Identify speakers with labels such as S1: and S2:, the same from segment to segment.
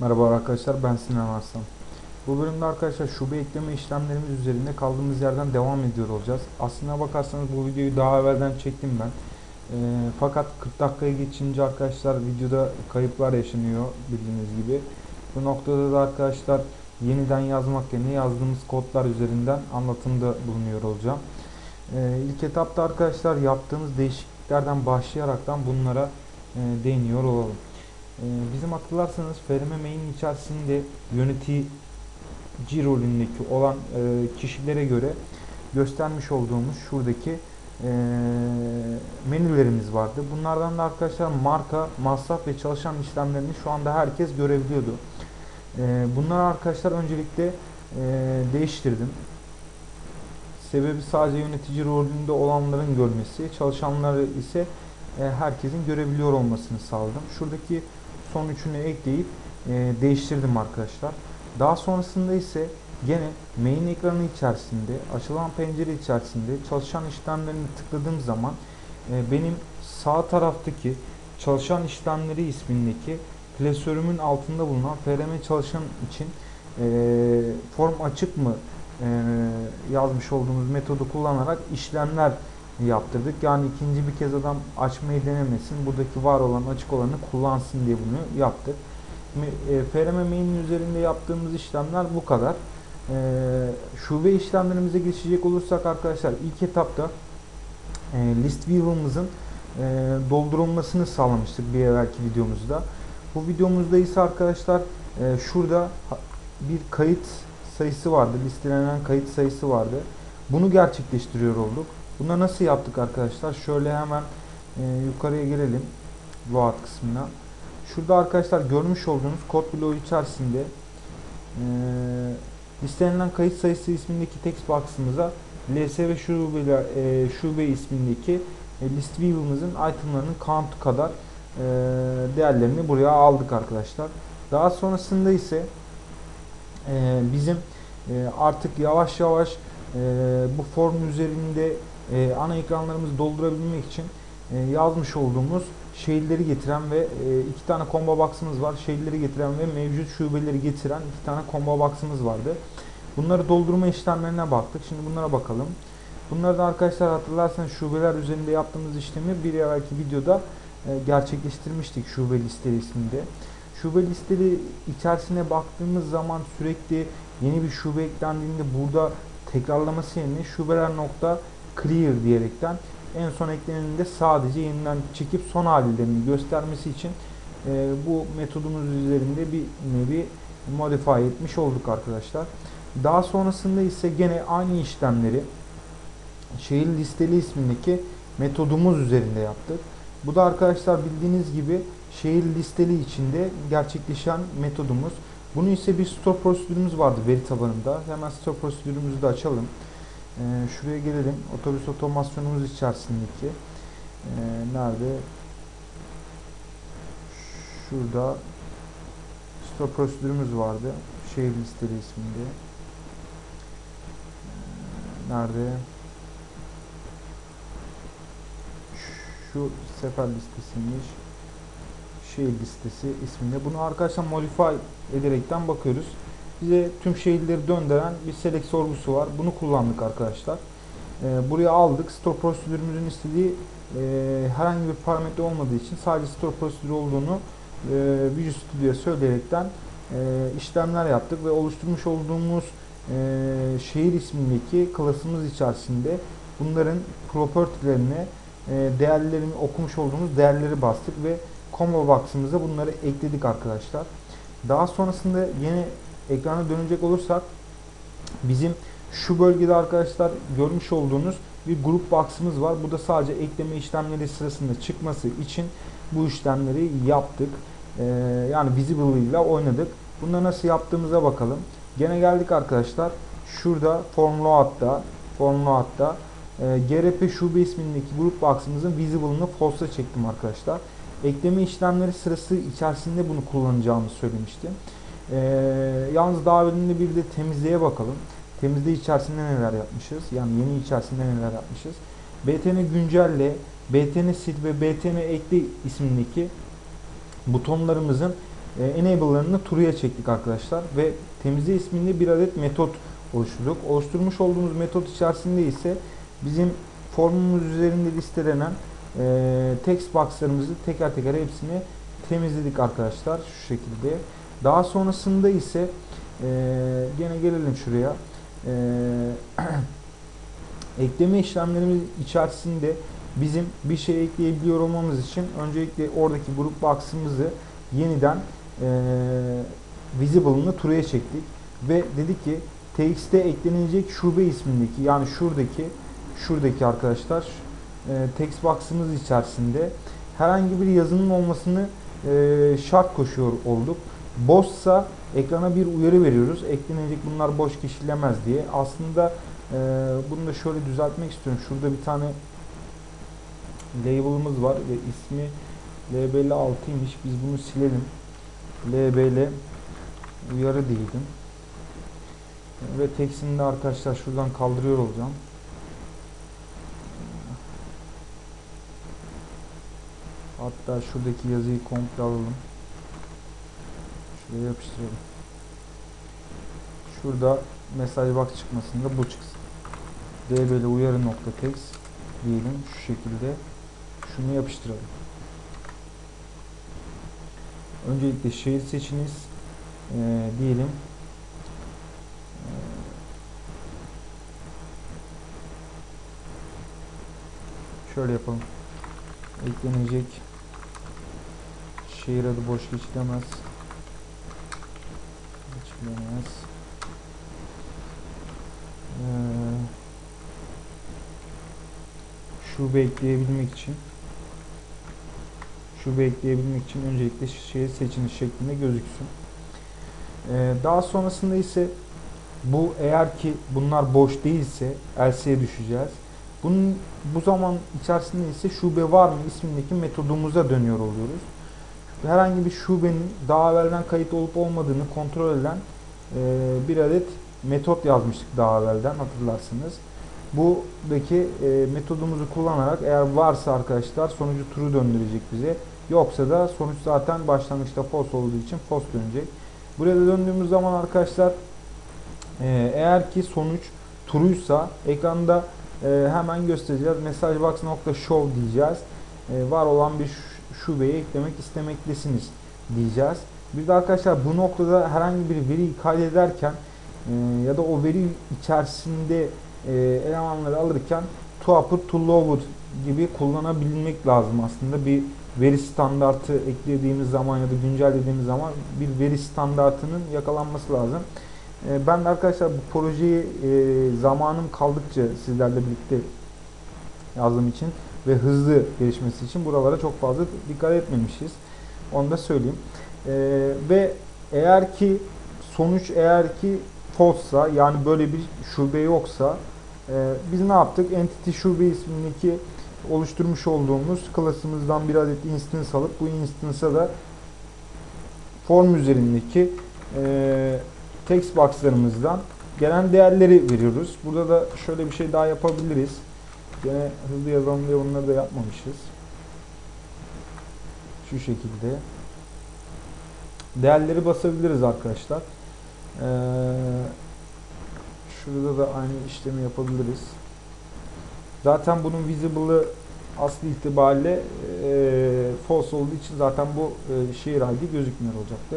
S1: Merhaba arkadaşlar ben Sinan Arslan. Bu bölümde arkadaşlar şube ekleme işlemlerimiz üzerinde kaldığımız yerden devam ediyor olacağız. Aslına bakarsanız bu videoyu daha evvelden çektim ben. Ee, fakat 40 dakikaya geçince arkadaşlar videoda kayıplar yaşanıyor bildiğiniz gibi. Bu noktada da arkadaşlar yeniden yazmak yerine yazdığımız kodlar üzerinden anlatımda bulunuyor olacağım. Ee, ilk etapta arkadaşlar yaptığımız değişikliklerden başlayaraktan bunlara e, değiniyor olalım. Ee, bizim hatırlarsanız FRM main içerisinde yönetici rolündeki olan e, kişilere göre göstermiş olduğumuz şuradaki e, menülerimiz vardı. Bunlardan da arkadaşlar marka, masraf ve çalışan işlemlerini şu anda herkes görebiliyordu. E, bunları arkadaşlar öncelikle değiştirdim. Sebebi sadece yönetici rolünde olanların görmesi, çalışanları ise herkesin görebiliyor olmasını sağladım. Şuradaki son üçünü ekleyip e, değiştirdim arkadaşlar. Daha sonrasında ise gene main ekranı içerisinde açılan pencere içerisinde çalışan işlemlerini tıkladığım zaman e, benim sağ taraftaki çalışan işlemleri ismindeki klasörümün altında bulunan FRM çalışan için e, form açık mı e, yazmış olduğumuz metodu kullanarak işlemler yaptırdık. Yani ikinci bir kez adam açmayı denemesin. Buradaki var olan açık olanı kullansın diye bunu yaptık. E, FRM mail'in üzerinde yaptığımız işlemler bu kadar. E, şube işlemlerimize geçecek olursak arkadaşlar ilk etapta e, list view'ımızın e, doldurulmasını sağlamıştık bir evvelki videomuzda. Bu videomuzda ise arkadaşlar e, şurada bir kayıt sayısı vardı. Listelenen kayıt sayısı vardı. Bunu gerçekleştiriyor olduk. Bunu nasıl yaptık arkadaşlar? Şöyle hemen e, yukarıya gelelim. Load kısmına. Şurada arkadaşlar görmüş olduğunuz kod bloğu içerisinde e, listelenen kayıt sayısı ismindeki text box'ımıza ls ve şube, e, şube ismindeki e, list view'ımızın itemlarının count kadar e, değerlerini buraya aldık arkadaşlar. Daha sonrasında ise e, bizim e, artık yavaş yavaş e, bu form üzerinde e, ana ekranlarımızı doldurabilmek için e, yazmış olduğumuz şehirleri getiren ve e, iki tane combo box'ımız var. Şehirleri getiren ve mevcut şubeleri getiren iki tane combo box'ımız vardı. Bunları doldurma işlemlerine baktık. Şimdi bunlara bakalım. Bunları da arkadaşlar hatırlarsanız şubeler üzerinde yaptığımız işlemi bir evvelki videoda e, gerçekleştirmiştik şube listeleri isminde. Şube listeleri içerisine baktığımız zaman sürekli yeni bir şube eklendiğinde burada tekrarlaması yerine şubeler nokta clear diyerekten en son ekleneninde sadece yeniden çekip son hallerini göstermesi için e, bu metodumuz üzerinde bir nevi modify etmiş olduk arkadaşlar. Daha sonrasında ise gene aynı işlemleri şehir listeli ismindeki metodumuz üzerinde yaptık. Bu da arkadaşlar bildiğiniz gibi şehir listeli içinde gerçekleşen metodumuz. Bunun ise bir store prosedürümüz vardı veri tabanında. Hemen store prosedürümüzü de açalım. Ee, şuraya gelelim. Otobüs otomasyonumuz içerisindeki ee, nerede? Şurada store prosedürümüz vardı. Şehir listeli isminde. Ee, nerede? Şu sefer listesiymiş. Şehir listesi isminde. Bunu arkadaşlar modify ederekten bakıyoruz. Bize tüm şehirleri döndüren bir select sorgusu var. Bunu kullandık arkadaşlar. Ee, buraya aldık. Store prosedürümüzün istediği e, herhangi bir parametre olmadığı için sadece store prosedürü olduğunu e, Visual Studio'ya söyleyerekten e, işlemler yaptık ve oluşturmuş olduğumuz e, şehir ismindeki klasımız içerisinde bunların property'lerine e, değerlerini okumuş olduğumuz değerleri bastık ve combo box'ımıza bunları ekledik arkadaşlar. Daha sonrasında yeni ekrana dönecek olursak bizim şu bölgede arkadaşlar görmüş olduğunuz bir grup box'ımız var. Bu da sadece ekleme işlemleri sırasında çıkması için bu işlemleri yaptık. Ee, yani visible ile oynadık. Bunu nasıl yaptığımıza bakalım. Gene geldik arkadaşlar. Şurada form load'da form load'da e, GRP şube ismindeki grup box'ımızın visible'ını false'a çektim arkadaşlar. Ekleme işlemleri sırası içerisinde bunu kullanacağımı söylemiştim. Ee, yalnız daha evvelinde bir de temizliğe bakalım. Temizliği içerisinde neler yapmışız? Yani yeni içerisinde neler yapmışız? BTN güncelle, BTN sil ve BTN ekle isimdeki butonlarımızın e, enable'larını true'ya çektik arkadaşlar ve temizle isminde bir adet metot oluşturduk. Oluşturmuş olduğumuz metot içerisinde ise bizim formumuz üzerinde listelenen e, text box'larımızı teker teker hepsini temizledik arkadaşlar şu şekilde. Daha sonrasında ise e, gene gelelim şuraya. E, ekleme işlemlerimiz içerisinde bizim bir şey ekleyebiliyor olmamız için öncelikle oradaki grup box'ımızı yeniden e, visible'ını true'ya çektik ve dedik ki txt'e eklenecek şube ismindeki yani şuradaki şuradaki arkadaşlar e, text box'ımız içerisinde herhangi bir yazının olmasını e, şart koşuyor olduk. Boşsa ekrana bir uyarı veriyoruz. Eklenecek bunlar boş kişilemez diye. Aslında e, bunu da şöyle düzeltmek istiyorum. Şurada bir tane label'ımız var ve ismi LBL 6'ymış. Biz bunu silelim. LBL uyarı değildim. Ve tekstini de arkadaşlar şuradan kaldırıyor olacağım. Hatta şuradaki yazıyı komple alalım. Şuraya yapıştıralım. Şurada mesaj box çıkmasında bu çıksın. dbl uyarı nokta text diyelim şu şekilde şunu yapıştıralım. Öncelikle şehir seçiniz ee, diyelim. Ee, şöyle yapalım. Eklenecek şehir adı boş geçilemez. Geçilemez. Ee, şube ekleyebilmek için şube ekleyebilmek için öncelikle şehir seçiniz şeklinde gözüksün. Ee, daha sonrasında ise bu eğer ki bunlar boş değilse else'ye düşeceğiz. Bunun bu zaman içerisinde ise şube var mı ismindeki metodumuza dönüyor oluyoruz. Herhangi bir şubenin daha evvelden kayıt olup olmadığını kontrol eden e, bir adet metot yazmıştık daha evvelden hatırlarsınız. Buradaki e, metodumuzu kullanarak eğer varsa arkadaşlar sonucu true döndürecek bize. Yoksa da sonuç zaten başlangıçta false olduğu için false dönecek. Buraya da döndüğümüz zaman arkadaşlar e, eğer ki sonuç true'ysa ekranda e, hemen göstereceğiz. Messagebox.show diyeceğiz. E, var olan bir şubeyi eklemek istemektesiniz diyeceğiz. Bir de arkadaşlar bu noktada herhangi bir veriyi kaydederken e, ya da o veri içerisinde e, elemanları alırken to upper to lower gibi kullanabilmek lazım aslında. Bir veri standartı eklediğimiz zaman ya da güncellediğimiz zaman bir veri standartının yakalanması lazım. E, ben de arkadaşlar bu projeyi e, zamanım kaldıkça sizlerle birlikte yazdığım için ve hızlı gelişmesi için buralara çok fazla dikkat etmemişiz. Onu da söyleyeyim. E, ve eğer ki sonuç eğer ki false'sa yani böyle bir şube yoksa e, biz ne yaptık? Entity şube ismindeki oluşturmuş olduğumuz klasımızdan bir adet instance alıp bu instance'a da form üzerindeki e, text box'larımızdan gelen değerleri veriyoruz. Burada da şöyle bir şey daha yapabiliriz. Gene hızlı yazalım diye bunları da yapmamışız. Şu şekilde. Değerleri basabiliriz arkadaşlar. Ee, şurada da aynı işlemi yapabiliriz. Zaten bunun visible'ı aslı itibariyle e, false olduğu için zaten bu e, şehir ID gözükmüyor olacaktı.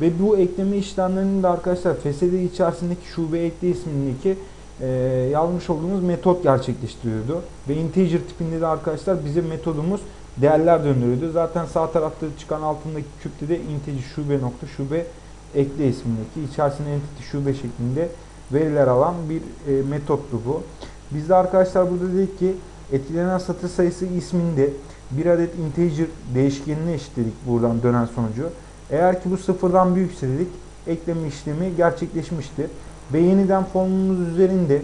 S1: Ve bu ekleme işlemlerinin de arkadaşlar FSD içerisindeki şube ekle ismindeki e, yazmış olduğumuz metot gerçekleştiriyordu. Ve integer tipinde de arkadaşlar bize metodumuz değerler döndürüyordu. Zaten sağ tarafta çıkan altındaki küpte de integer şube nokta şube ekle ismindeki içerisinde entity şube şeklinde veriler alan bir e, metottu bu. Biz de arkadaşlar burada dedik ki etkilenen satır sayısı isminde bir adet integer değişkenine eşitledik buradan dönen sonucu. Eğer ki bu sıfırdan büyükse dedik ekleme işlemi gerçekleşmiştir. Ve yeniden formumuz üzerinde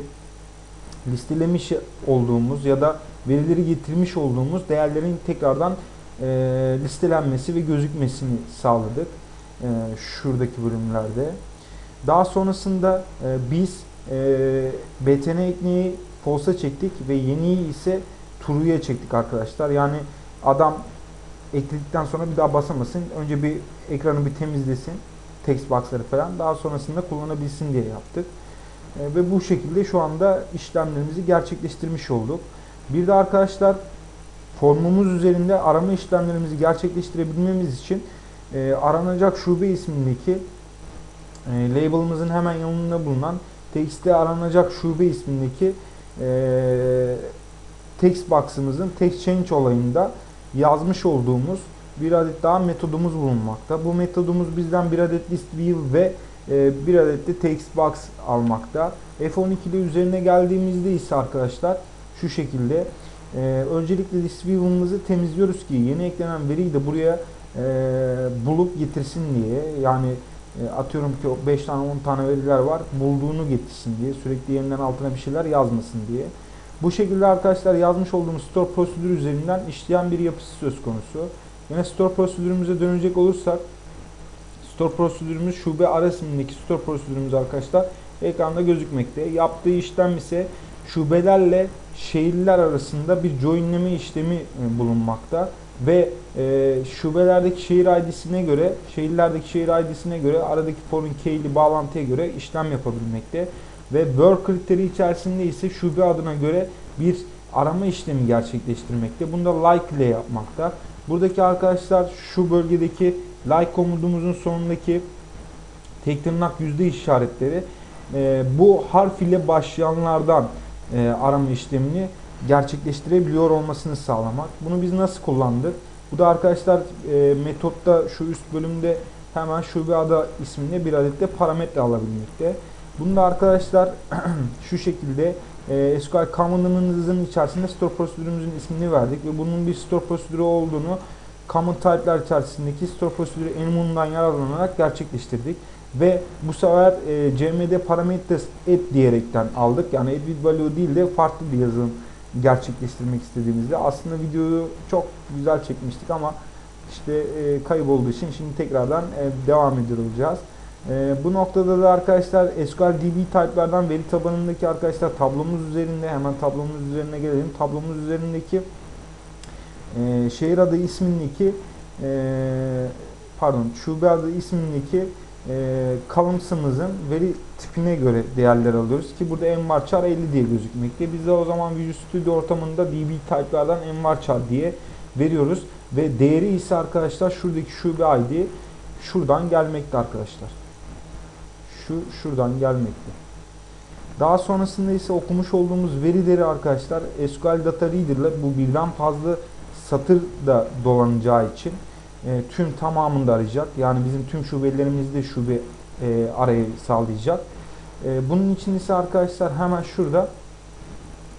S1: listelemiş olduğumuz ya da verileri getirmiş olduğumuz değerlerin tekrardan e, listelenmesi ve gözükmesini sağladık. E, şuradaki bölümlerde. Daha sonrasında e, biz e, btn ekneyi false'a çektik ve yeniyi ise true'ya çektik arkadaşlar. Yani adam ekledikten sonra bir daha basamasın. Önce bir ekranı bir temizlesin. Text box'ları falan. Daha sonrasında kullanabilsin diye yaptık. E, ve bu şekilde şu anda işlemlerimizi gerçekleştirmiş olduk. Bir de arkadaşlar formumuz üzerinde arama işlemlerimizi gerçekleştirebilmemiz için e, aranacak şube ismindeki e, label'ımızın hemen yanında bulunan text'te aranacak şube ismindeki e, text box'ımızın text change olayında yazmış olduğumuz bir adet daha metodumuz bulunmakta. Bu metodumuz bizden bir adet list view ve e, bir adet de text box almakta. F12'de üzerine geldiğimizde ise arkadaşlar şu şekilde e, öncelikle list view'ımızı temizliyoruz ki yeni eklenen veriyi de buraya e, bulup getirsin diye yani atıyorum ki 5 tane 10 tane veriler var bulduğunu getirsin diye sürekli yeniden altına bir şeyler yazmasın diye. Bu şekilde arkadaşlar yazmış olduğumuz store prosedürü üzerinden işleyen bir yapısı söz konusu. Yine store prosedürümüze dönecek olursak store prosedürümüz şube arasındaki store prosedürümüz arkadaşlar ekranda gözükmekte. Yaptığı işlem ise şubelerle şehirler arasında bir joinleme işlemi e, bulunmakta ve e, şubelerdeki şehir ID'sine göre, şehirlerdeki şehir ID'sine göre aradaki foreign key ile bağlantıya göre işlem yapabilmekte ve work kriteri içerisinde ise şube adına göre bir arama işlemi gerçekleştirmekte. Bunu da like ile yapmakta. Buradaki arkadaşlar şu bölgedeki like komutumuzun sonundaki tek tırnak yüzde işaretleri e, bu harf ile başlayanlardan e, arama işlemini gerçekleştirebiliyor olmasını sağlamak. Bunu biz nasıl kullandık? Bu da arkadaşlar e, metotta şu üst bölümde hemen şube adı isminde bir adet de parametre alabilmekte. Bunu da arkadaşlar şu şekilde e, SQL Common'ımızın içerisinde store prosedürümüzün ismini verdik ve bunun bir store prosedürü olduğunu common type'lar içerisindeki store prosedürü enum'undan yararlanarak gerçekleştirdik. Ve bu sefer e, cmd parameters add diyerekten aldık. Yani add with value değil de farklı bir yazılım gerçekleştirmek istediğimizde aslında videoyu çok güzel çekmiştik ama işte e, kaybolduğu için şimdi tekrardan e, devam ediyor olacağız. E, bu noktada da arkadaşlar SQL DB type'lardan veri tabanındaki arkadaşlar tablomuz üzerinde hemen tablomuz üzerine gelelim. Tablomuz üzerindeki e, şehir adı ismindeki e, pardon şube adı ismindeki e, columns'ımızın veri tipine göre değerler alıyoruz ki burada envarchar 50 diye gözükmekte. Biz de o zaman Visual Studio ortamında db type'lardan envarchar diye veriyoruz ve değeri ise arkadaşlar şuradaki şube ID şuradan gelmekte arkadaşlar. Şu şuradan gelmekte. Daha sonrasında ise okumuş olduğumuz verileri arkadaşlar SQL Data Reader ile bu birden fazla satır da dolanacağı için e, tüm tamamını da arayacak. Yani bizim tüm şubelerimizde şube e, arayı sağlayacak. E, bunun için ise arkadaşlar hemen şurada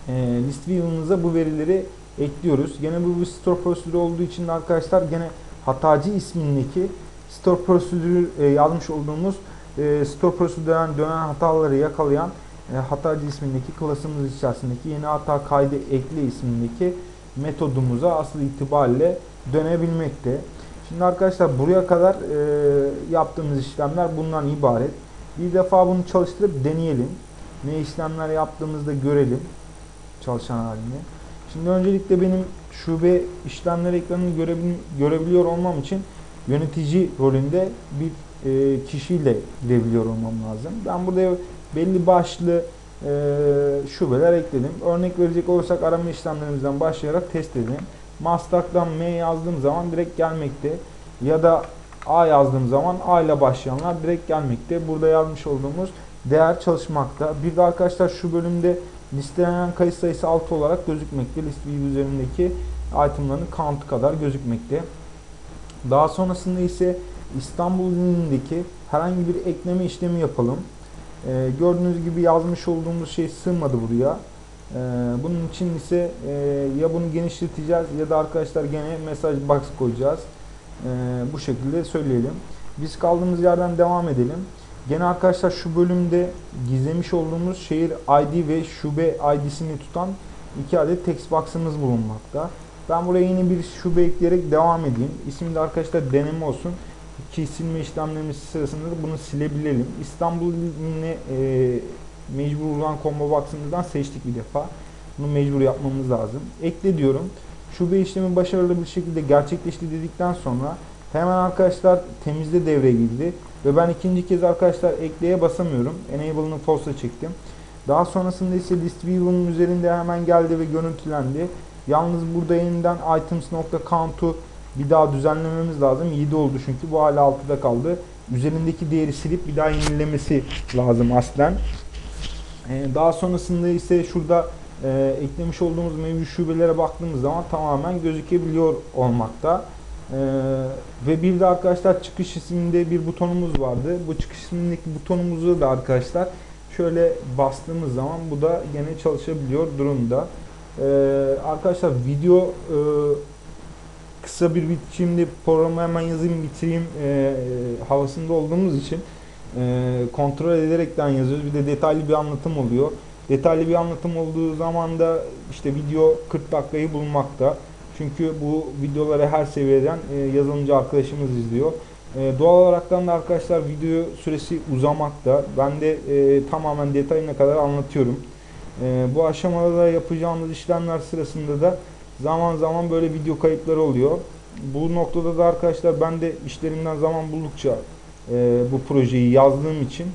S1: e, list view'ımıza bu verileri ekliyoruz. Gene bu bir store prosedürü olduğu için de arkadaşlar gene hatacı ismindeki store prosedürü e, yazmış olduğumuz e, store prosedürden dönen hataları yakalayan e, hatacı ismindeki klasımız içerisindeki yeni hata kaydı ekle ismindeki metodumuza asıl itibariyle dönebilmekte. Şimdi arkadaşlar buraya kadar e, yaptığımız işlemler bundan ibaret. Bir defa bunu çalıştırıp deneyelim. Ne işlemler yaptığımızda görelim çalışan halini. Şimdi öncelikle benim şube işlemler ekranını görebil görebiliyor olmam için yönetici rolünde bir e, kişiyle girebiliyor olmam lazım. Ben burada belli başlı e, şubeler ekledim. Örnek verecek olursak arama işlemlerimizden başlayarak test edelim. Maslak'tan M yazdığım zaman direkt gelmekte. Ya da A yazdığım zaman A ile başlayanlar direkt gelmekte. Burada yazmış olduğumuz değer çalışmakta. Bir de arkadaşlar şu bölümde listelenen kayıt sayısı 6 olarak gözükmekte. List view üzerindeki itemların count kadar gözükmekte. Daha sonrasında ise İstanbul herhangi bir ekleme işlemi yapalım. Ee, gördüğünüz gibi yazmış olduğumuz şey sığmadı buraya. Ee, bunun için ise e, ya bunu genişleteceğiz ya da arkadaşlar gene mesaj box koyacağız. Ee, bu şekilde söyleyelim. Biz kaldığımız yerden devam edelim. Gene arkadaşlar şu bölümde gizlemiş olduğumuz şehir ID ve şube ID'sini tutan iki adet text box'ımız bulunmakta. Ben buraya yeni bir şube ekleyerek devam edeyim. İsim de arkadaşlar deneme olsun. Ki silme işlemlerimiz sırasında da bunu silebilelim. İstanbul yine e, mecbur olan combo box'ımızdan seçtik bir defa. Bunu mecbur yapmamız lazım. Ekle diyorum. Şube işlemi başarılı bir şekilde gerçekleşti dedikten sonra hemen arkadaşlar temizle devreye girdi. Ve ben ikinci kez arkadaşlar ekleye basamıyorum. Enable'ını false'a çektim. Daha sonrasında ise list view'un üzerinde hemen geldi ve görüntülendi. Yalnız burada yeniden items.count'u bir daha düzenlememiz lazım. 7 oldu çünkü bu hala 6'da kaldı. Üzerindeki değeri silip bir daha yenilemesi lazım aslen. Ee, daha sonrasında ise şurada e, eklemiş olduğumuz mevcut şubelere baktığımız zaman tamamen gözükebiliyor olmakta. Ee, ve bir de arkadaşlar çıkış isminde bir butonumuz vardı. Bu çıkış ismindeki butonumuzu da arkadaşlar şöyle bastığımız zaman bu da gene çalışabiliyor durumda. Ee, arkadaşlar video e, kısa bir biçimde programı hemen yazayım bitireyim e, e, havasında olduğumuz için e, kontrol ederekten yazıyoruz. Bir de detaylı bir anlatım oluyor. Detaylı bir anlatım olduğu zaman da işte video 40 dakikayı bulmakta. Çünkü bu videoları her seviyeden e, yazılımcı arkadaşımız izliyor. E, doğal olaraktan da arkadaşlar video süresi uzamakta. Ben de e, tamamen detayına kadar anlatıyorum. E, bu aşamada da yapacağımız işlemler sırasında da zaman zaman böyle video kayıpları oluyor. Bu noktada da arkadaşlar ben de işlerimden zaman buldukça e, bu projeyi yazdığım için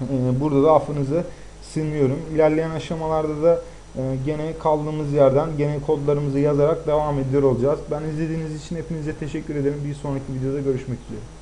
S1: e, burada da affınızı sığınıyorum. İlerleyen aşamalarda da e, gene kaldığımız yerden gene kodlarımızı yazarak devam ediyor olacağız. Ben izlediğiniz için hepinize teşekkür ederim. Bir sonraki videoda görüşmek üzere.